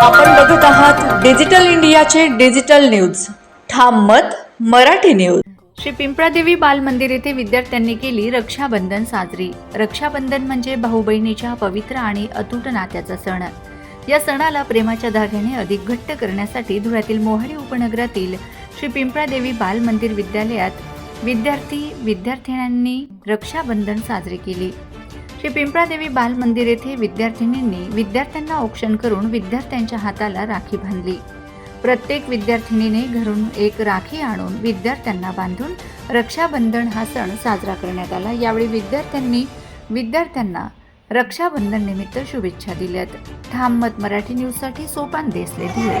आपण बघूत आहात डिजिटल इंडियाचे डिजिटल न्यूज. ठाम मत मराठी न्यूज. श्री पिंपळादेवी बाल मंदिर येथे विद्यार्थ्यांनी केली रक्षाबंधन साजरी. रक्षाबंधन म्हणजे भाऊ बहिणीच्या पवित्र आणि अतूट नात्याचा सण. या सणाला प्रेमाच्या धाग्याने अधिक घट्ट करण्यासाठी धुळ्यातील मोहाडी उपनगरातील श्री पिंपळादेवी बाल मंदिर विद्यालयात विद्यार्थी विद्यार्थिन्यांनी रक्षाबंधन साजरी केली. श्री पिंपळादेवी बाल मंदिर येथे विद्यार्थिनींनी विद्यार्थ्यांना औक्षण करून विद्यार्थ्यांच्या हाताला राखी बांधली. प्रत्येक विद्यार्थिनीने घरून एक राखी आणून विद्यार्थ्यांना बांधून रक्षाबंधन हा सण साजरा करण्यात आला. यावेळी विद्यार्थ्यांनी विद्यार्थ्यांना रक्षाबंधन निमित्त शुभेच्छा दिल्यात. ठाम मत मराठी न्यूजसाठी सोपान देसले धुळे.